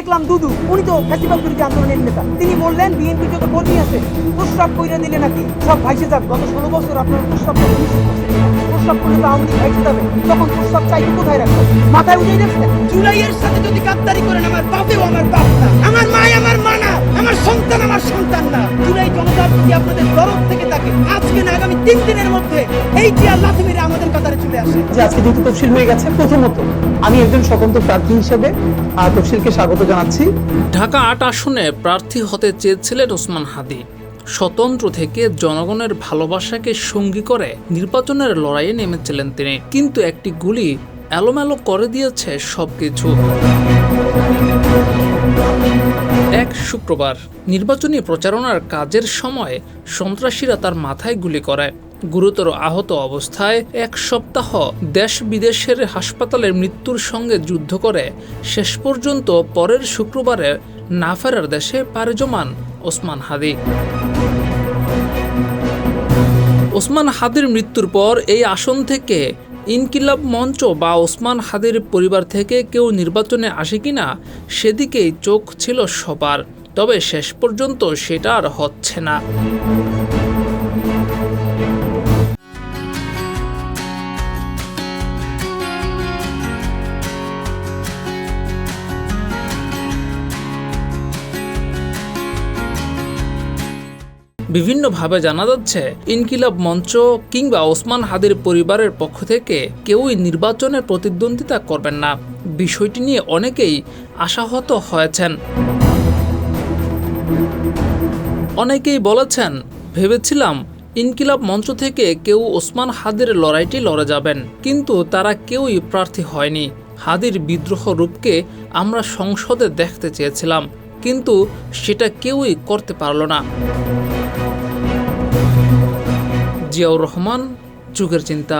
দেখলাম দুদু উনি তো ফ্যাসিবাদ বিরোধী আন্দোলনের নেতা। তিনি বললেন বিএনপি যত কর্মী আছে প্রস্রাব কইরা দিলে নাকি সব ভাইসে যাবে। গত ষোলো বছর আপনার প্রস্রাব করে প্রস্রাব করলে তো আওয়ামী ভাইসে যাবে। তখন প্রস্রাব কোথায় রাখবেন? মাথায় দেখছেন? জুলাইয়ের সাথে যদি গাদ্দারি করেন আমার বাপেও আমার বাপ না। আমার মা আমার মা না আমার সন্তান আমার সন্তান না। জুলাই জনতার প্রতি আপনাদের দরদ থেকে থাকে আজকে না আগামী তিন দিনের মধ্যে এই মেরে আমাদের কাতারে চলে আসে। যে আজকে যেহেতু তফসিল হয়ে গেছে প্রথমত আমি একজন স্বতন্ত্র প্রার্থী হিসেবে তফসিলকে স্বাগত জানাচ্ছি। ঢাকা আট আসনে প্রার্থী হতে চেয়েছিলেন ওসমান হাদি। স্বতন্ত্র থেকে জনগণের ভালোবাসাকে সঙ্গী করে নির্বাচনের লড়াইয়ে নেমেছিলেন তিনি। কিন্তু একটি গুলি এলোমেলো করে দিয়েছে সবকিছু। এক শুক্রবার নির্বাচনী প্রচারণার কাজের সময় সন্ত্রাসীরা তার মাথায় গুলি করে। গুরুতর আহত অবস্থায় এক সপ্তাহ দেশ বিদেশের হাসপাতালে মৃত্যুর সঙ্গে যুদ্ধ করে, শেষ পর্যন্ত পরের শুক্রবারে না ফেরার দেশে পাড়ি জমান ওসমান হাদি। ওসমান হাদির মৃত্যুর পর এই আসন থেকে ইনকিলাব মঞ্চ বা ওসমান হাদির পরিবার থেকে কেউ নির্বাচনে আসে কিনা, সেদিকেই চোখ ছিল সবার, তবে শেষ পর্যন্ত সেটা আর হচ্ছে না। বিভিন্নভাবে জানা যাচ্ছে, ইনকিলাব মঞ্চ কিংবা ওসমান হাদির পরিবারের পক্ষ থেকে কেউই নির্বাচনের প্রতিদ্বন্দ্বিতা করবেন না। বিষয়টি নিয়ে অনেকেই আশাহত হয়েছেন। অনেকেই বলেছেন, ভেবেছিলাম ইনকিলাব মঞ্চ থেকে কেউ ওসমান হাদির লড়াইটি লড়ে যাবেন, কিন্তু তারা কেউই প্রার্থী হয়নি। হাদির বিদ্রোহ রূপকে আমরা সংসদে দেখতে চেয়েছিলাম, কিন্তু সেটা কেউই করতে পারল না। জিয়াউর রহমান যুগের চিন্তা